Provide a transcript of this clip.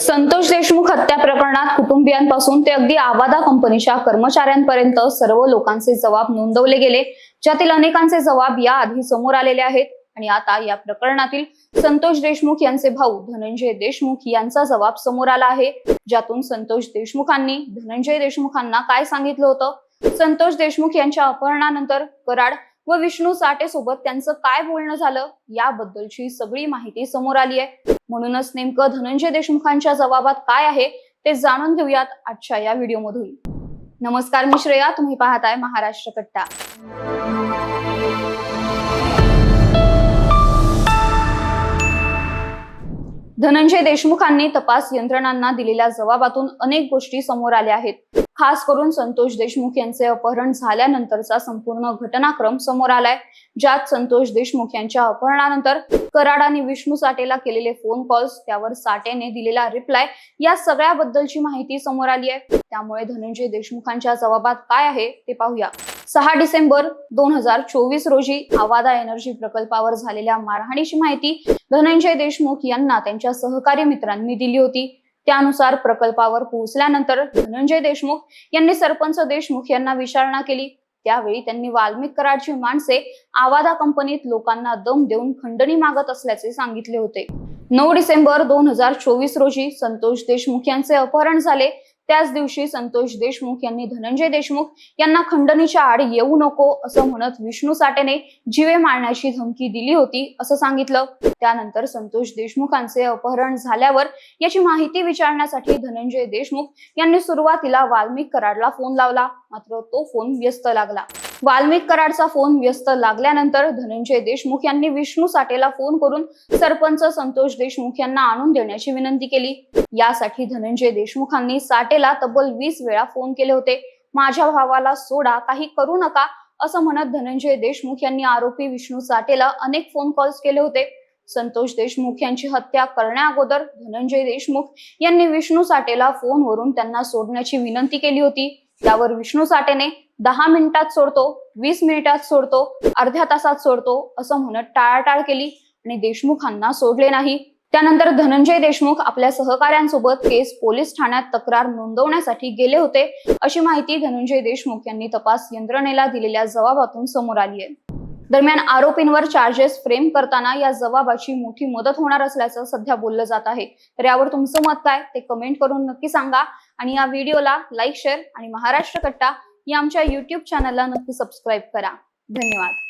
संतोष देशमुख हत्या प्रकरणात कुटुंबियांपासून ते अगदी आवादा कंपनीच्या कर्मचाऱ्यांपर्यंत सर्व लोकांचे जबाब नोंदवले गेले ज्यातील अनेकांचे जबाब याआधी समोर आलेले आहेत. आणि आता या प्रकरणातील संतोष देशमुख यांचे भाऊ धनंजय देशमुख यांचा जबाब समोर आला आहे. ज्यातून संतोष देशमुखांनी धनंजय देशमुखांना काय सांगितलं होतं? संतोष देशमुख यांच्या अपहरणानंतर कराड व विष्णू साठे सोबत त्यांचं काय बोलणं झालं याबद्दलची सगळी माहिती समोर आली आहे. म्हणूनच नेमकं धनंजय देशमुखांच्या जबाबात काय आहे ते जाणून घेऊयात आजच्या या व्हिडिओमधून. नमस्कार मी श्रेया. तुम्ही पाहताय महाराष्ट्र कट्टा. धनंजय देशमुखांनी तपास यंत्रणांना दिलेल्या जबाबातून अनेक गोष्टी समोर आल्या आहेत. खास करून संतोष देशमुख यांचे अपहरण झाल्यानंतरचा संपूर्ण घटनाक्रम समोर आलाय. ज्यात संतोष देशमुख यांच्या अपहरणानंतर कराड आणि विष्णू साठेला केलेले फोन कॉल्स त्यावर साठेने दिलेला रिप्लाय या सगळ्याबद्दलची माहिती समोर आली आहे. त्यामुळे धनंजय देशमुखांच्या जबाबात काय आहे ते पाहूया. सहा डिसेंबर दोन हजार चोवीस रोजी आवादा एनर्जी प्रकल्पावर झालेल्या मारहाणीची माहिती धनंजय देशमुख यांना त्यांच्या सहकारी मित्रांनी दिली होती. त्यानुसार प्रकल्पावर पोहोचल्यानंतर धनंजय देशमुख यांनी सरपंच देशमुख यांना विचारणा केली. त्यावेळी त्यांनी वाल्मिक कराडची माणसे आवादा कंपनीत लोकांना दम देऊन खंडणी मागत असल्याचे सांगितले होते. नऊ डिसेंबर दोन हजार चोवीस रोजी संतोष देशमुख यांचे अपहरण झाले. त्याच दिवशी संतोष देशमुख यांनी धनंजय देशमुख यांना खंडणीच्या आड येऊ नको असं म्हणत विष्णू साठेने जीवे मारण्याची धमकी दिली होती असं सांगितलं. त्यानंतर संतोष देशमुखांचे अपहरण झाल्यावर याची माहिती विचारण्यासाठी धनंजय देशमुख यांनी सुरुवातीला वाल्मिक कराडला फोन लावला. मात्र तो फोन व्यस्त लागला. वाल्मिक कराडचा फोन व्यस्त लागल्यानंतर धनंजय देशमुख यांनी विष्णू साठेला फोन करून सरपंच संतोष देशमुख यांना आणून देण्याची विनंती केली. यासाठी धनंजय देशमुखांनी साठेला तब्बल वीस वेळा फोन केले होते. माझ्या भावाला सोडा काही करू नका असं म्हणत धनंजय देशमुख यांनी आरोपी विष्णू साठेला अनेक फोन कॉल्स केले होते. संतोष देशमुख यांची हत्या करण्याअगोदर धनंजय देशमुख यांनी विष्णू साठेला फोनवरून त्यांना सोडण्याची विनंती केली होती. त्यावर विष्णू साठेने दहा मिनिटात सोडतो वीस मिनिटात सोडतो अर्ध्या तासात सोडतो असं म्हणत टाळाटाळ केली आणि देशमुखांना सोडले नाही. त्यानंतर धनंजय देशमुख आपल्या सहकाऱ्यांसोबत केस पोलीस ठाण्यात तक्रार नोंदवण्यासाठी गेले होते अशी माहिती धनंजय देशमुख यांनी तपास यंत्रणेला दिलेल्या जबाबातून समोर आली आहे. दरम्यान आरोपींवर चार्जेस फ्रेम करताना या जबाबाची मोठी मदत होणार असल्याचं सध्या बोललं जात आहे. तर यावर तुमचं मत काय? ते कमेंट करून नक्की सांगा. आणि या व्हिडिओला लाईक शेअर आणि महाराष्ट्र कट्टा या आमच्या युट्यूब चॅनलला नक्की सबस्क्राईब करा. धन्यवाद.